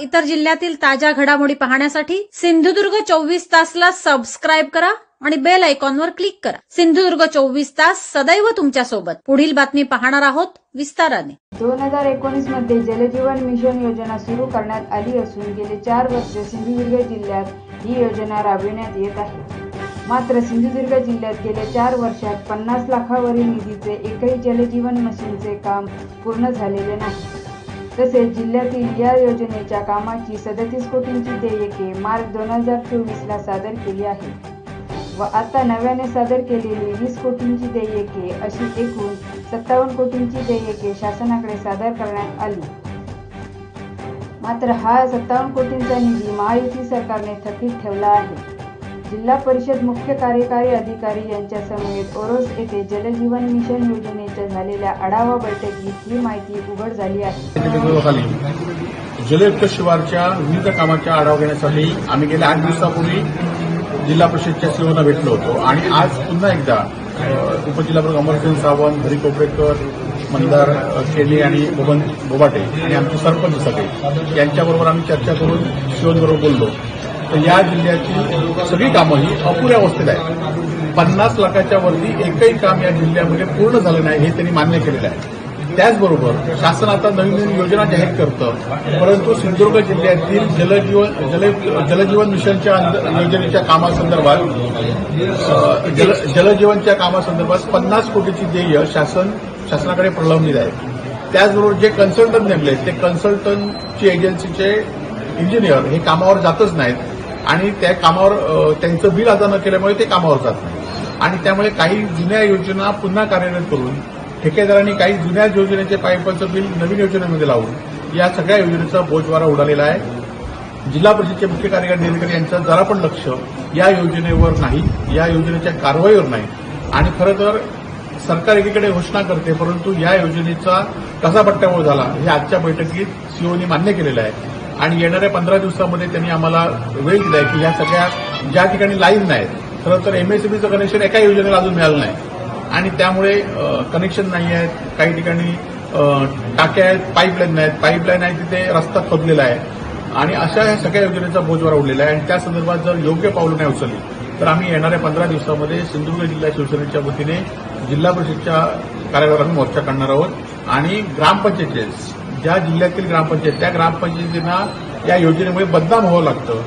इतर जिल्ह्यातील ताज्या घडामोडी पाहण्यासाठी सिंधुदुर्ग चोवीस तासला सबस्क्राईब करा आणि बेल आयकॉनवर क्लिक करा. सिंधुदुर्ग चोवीस तास सदैव तुमच्यासोबत पुढील बातमी पाहणार आहोत विस्ताराने. दोन हजार एकोणीसमध्ये जलजीवन मिशन योजना सुरू करण्यात आली असून गेले चार वर्ष सिंधुदुर्ग जिल्ह्यात ही योजना राबविण्यात येत आहे. मात्र सिंधुदुर्ग जिल्ह्यात गेल्या चार वर्षात पन्नास लाखावरील निधीचे एकही जलजीवन मशीनचे काम पूर्ण झालेले नाही. तसेच जिल्ह्यातील या योजनेच्या कामाची सदतीस कोटींची देयके मार्च दोन हजार चोवीसला सादर केली आहे. व आता नव्याने सादर केलेली वीस कोटींची देयके अशी एकूण सत्तावन्न कोटींची देयके शासनाकडे सादर करण्यात आली. मात्र हा सत्तावन्न कोटींचा निधी महायुती सरकारने थकीत ठेवला आहे. जिल्हा परिषद मुख्य कार्यकारी अधिकारी यांच्या समवेत ओरोस येथे जलजीवन मिशन योजनेच्या झालेल्या आढावा बैठकीत ही माहिती उघड झाली आहे. जलयुक्त शिवारच्या विविध कामाच्या आढावा घेण्यासाठी आम्ही गेल्या आठ दिवसापूर्वी जिल्हा परिषदच्या सीओना भेटलो होतो. आणि आज पुन्हा एकदा उपजिल्हाप्रमुख अमरसिंग सावंत हरी कोपरेकर मंदार शेली आणि बबन बोबाटे आणि आमचे सरपंच सगळे यांच्याबरोबर आम्ही चर्चा करून सीओबरोबर बोललो. तर या जिल्ह्याची सगळी कामं ही अपुऱ्या अवस्थेत आहेत. पन्नास लाखाच्या वरती एकही काम या जिल्ह्यामध्ये पूर्ण झालं नाही हे त्यांनी मान्य केलेलं आहे. त्याचबरोबर शासन आता नवीन नवीन योजना जाहीर करतं परंतु सिंधुदुर्ग जिल्ह्यातील जलजीवन जल जलजीवन मिशनच्या अंद- योजनेच्या कामासंदर्भात जल जलजीवनच्या कामासंदर्भात पन्नास कोटीची देय शासन शासनाकडे प्रलंबित आहे. त्याचबरोबर जे कन्सल्टंट नेमले ते कन्सल्टंटची एजन्सीचे इंजिनियर हे कामावर जातच नाहीत. आणि त्या कामावर त्यांचं बिल अदा न केल्यामुळे ते कामावर जात नाही. आणि त्यामुळे काही जुन्या योजना पुन्हा कार्यरत करून ठेकेदारांनी काही जुन्या योजनेचे पाईपाचं बिल नवीन योजनेमध्ये लावून या सगळ्या योजनेचा बोजवारा उडालेला आहे. जिल्हा परिषदचे मुख्य कार्यकारी अधिकारी यांचं जरा पण लक्ष या योजनेवर नाही या योजनेच्या कारवाईवर नाही. आणि खरं तर सरकार एकीकडे घोषणा करते परंतु या योजनेचा कसा पट्ट्यामुळे झाला हे आजच्या बैठकीत सीओनी मान्य केलेलं आहे. आणि येणाऱ्या पंधरा दिवसामध्ये त्यांनी आम्हाला वेळ दिलाय की या सगळ्या ज्या ठिकाणी लाईन नाहीत खरं तर एमएसएबीचं कनेक्शन एका योजनेला अजून मिळालं नाही. आणि त्यामुळे कनेक्शन नाही आहेत काही ठिकाणी टाक्या आहेत पाईपलाईन नाहीत. पाईपलाईन आहे तिथे रस्ता खोदलेला आहे. आणि अशा ह्या सगळ्या योजनेचा बोजवार उडलेला आहे. आणि त्या संदर्भात जर योग्य पावलं नाही उचलली तर आम्ही येणाऱ्या पंधरा दिवसामध्ये सिंधुदुर्ग जिल्हा शिवसेनेच्या वतीने जिल्हा परिषदच्या कार्यालयावर आम्ही मोर्चा काढणार आहोत. आणि ग्रामपंचायती ज्या जिल्ह्यातील ग्रामपंचायत त्या ग्रामपंचायतींना या योजनेमुळे बदनाम व्हावं लागतं.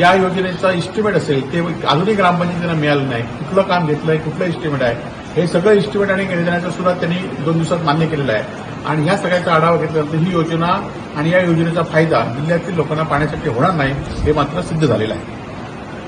या योजनेचा इस्टिमेट असेल ते अजूनही ग्रामपंचायतींना मिळालं नाही. कुठलं काम घेतलंय कुठलं इस्टिमेट आहे हे सगळं इस्टिमेट आणि देण्याचं सुद्धा त्यांनी दोन दिवसात मान्य केलेलं आहे. आणि ह्या सगळ्याचा आढावा घेतल्यानंतर ही योजना आणि या योजनेचा फायदा जिल्ह्यातील लोकांना पाण्यासाठी होणार नाही हे मात्र सिद्ध झालेलं आहे.